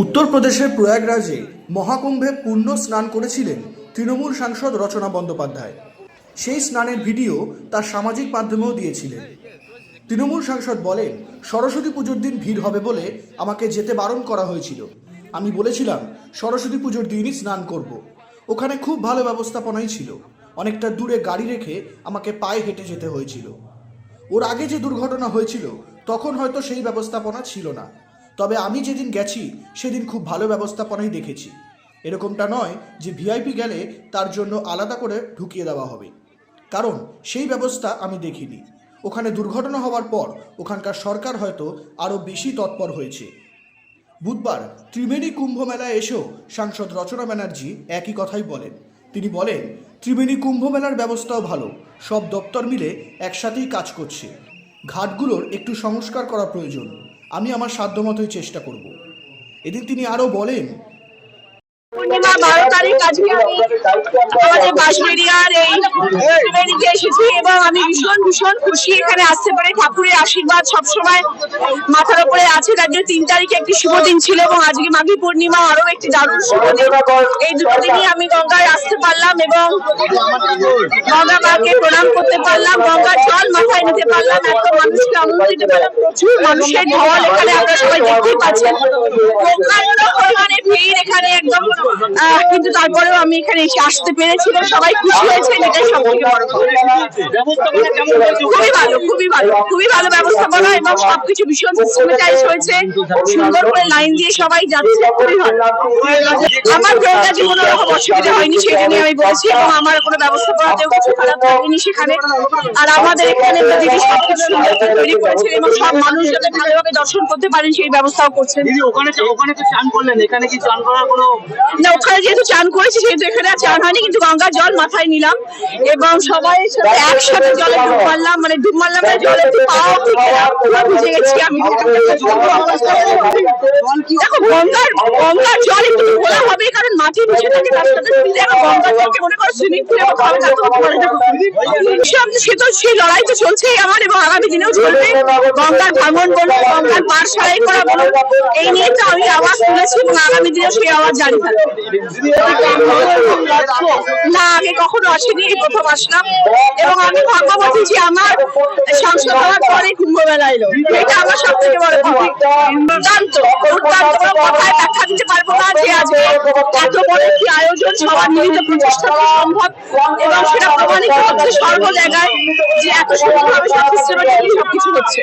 উত্তরপ্রদেশের প্রয়াগরাজে মহাকুম্ভে পূর্ণ স্নান করেছিলেন তৃণমূল সাংসদ রচনা বন্দ্যোপাধ্যায়। সেই স্নানের ভিডিও তার সামাজিক মাধ্যমেও দিয়েছিলেন। তৃণমূল সাংসদ বলেন, সরস্বতী পুজোর দিন ভিড় হবে বলে আমাকে যেতে বারণ করা হয়েছিল। আমি বলেছিলাম, সরস্বতী পুজোর দিনই স্নান করব। ওখানে খুব ভালো ব্যবস্থাপনাই ছিল। অনেকটা দূরে গাড়ি রেখে আমাকে পায়ে হেঁটে যেতে হয়েছিল। ওর আগে যে দুর্ঘটনা হয়েছিল, তখন হয়তো সেই ব্যবস্থাপনা ছিল না। তবে আমি যেদিন গেছি, সেদিন খুব ভালো ব্যবস্থাপনাই দেখেছি। এরকমটা নয় যে ভিআইপি গেলে তার জন্য আলাদা করে ঢুকিয়ে দেওয়া হবে। কারণ সেই ব্যবস্থা আমি দেখিনি। ওখানে দুর্ঘটনা হওয়ার পর ওখানকার সরকার হয়তো আরও বেশি তৎপর হয়েছে। বুধবার ত্রিবেণী কুম্ভ মেলায় এসেও সাংসদ রচনা ব্যানার্জি একই কথাই বলেন। তিনি বলেন, ত্রিবেণী কুম্ভ মেলার ব্যবস্থাও ভালো। সব দপ্তর মিলে একসাথেই কাজ করছে। ঘাটগুলোর একটু সংস্কার করা প্রয়োজন। আমি আমার সাধ্য সাধ্যমতোই চেষ্টা করব। এদিন তিনি আরও বলেন পূর্ণিমা বারো তারিখ আজকে আমি আমাদের বাঁশবেড়িয়ার এই ত্রিবেণীতে এসেছি এবং আমি ভীষণ ভীষণ খুশি। এখানে আসতে পারে ঠাকুরের আশীর্বাদ সবসময় মাথার উপরে আছে। তার জন্য তিন তারিখে একটি শুভ দিন ছিল এবং আজকে মাঘী পূর্ণিমা আরও একটি দারুণ শুভ দিন। এই দুটো দিনই আমি গঙ্গায় আসতে পারলাম এবং গঙ্গা মাকে প্রণাম করতে পারলাম। গঙ্গার জল মাথায় নিতে পারলাম। এত মানুষকে আনন্দ দিতে পারলাম। প্রচুর মানুষের ঢল এখানে আপনারা সবাই দেখতেই পাচ্ছেন। প্রকাণ্ড পরিমাণে ভিড় এখানে একদম কিন্তু তারপরেও আমি এখানে এসে আসতে পেরেছিলাম সবাই খুশি হয়েছে এটাই সব থেকে বড় খুবই ভালো খুবই ভালো খুবই ভালো ব্যবস্থাপনা এবং সবকিছু ভীষণ সিস্টেমেটাইজ হয়েছে। সুন্দর করে লাইন দিয়ে সবাই যাচ্ছে খুবই ভালো। আমার গঙ্গা জীবনে ওরকম অসুবিধা হয়নি সেটা নিয়ে আমি বলছি এবং আমার কোনো ব্যবস্থাপনাতেও কিছু খারাপ লাগেনি সেখানে। আর আমাদের এখানে দিদি সবকিছু সুন্দর করে তৈরি করেছেন এবং সব মানুষ যাতে ভালোভাবে দর্শন করতে পারেন সেই ব্যবস্থাও করছেন। ওখানে ওখানে তো চান করলেন এখানে কি চান করার কোনো না ওখানে যেহেতু চান করেছি, সেহেতু এখানে আর চান হয়নি, কিন্তু গঙ্গা জল মাথায় নিলাম এবং সবাই সাথে একসাথে জলে ডুব মারলাম মানে ডুব মারলাম মানে জলে পাও পুরো ভিজে গেছি আমি। দেখো, গঙ্গার গঙ্গার জল একটু ঘোলা হবে কারণ মাটি ভিজে থাকে, তার সাথে মিলে এখন গঙ্গার জলকে মনে করো সুইমিং পুলে সে- তো সেই লড়াই তো চলছেই আমার, এবং আগামী দিনেও চলবে। গঙ্গার ভাঙন বলুন গঙ্গার পার সারাই করা বলুন এই নিয়ে তো আমি আওয়াজ তুলেছি, এবং আগামী দিনেও সেই আওয়াজ জারি থাকবে। না আগে কখনো আসেনি এই প্রথম আসলাম। এবং আমি ভাগ্যবতী যে আমার সংসদ হওয়ার পরে কুম্ভ মেলা এলো। এটা আমার সব থেকে বড় দুর্দান্ত দুর্দান্ত কোনো কথায় ব্যাখ্যা দিতে পারব না যে আজকে এত বড় একটি আয়োজন সবার মিলিত প্রচেষ্টা সম্ভব। এবং সেটা প্রমাণিত হচ্ছে সর্ব জায়গায় যে এত সুন্দরভাবে সব সিস্টেমেটিকলি সবকিছু হচ্ছে।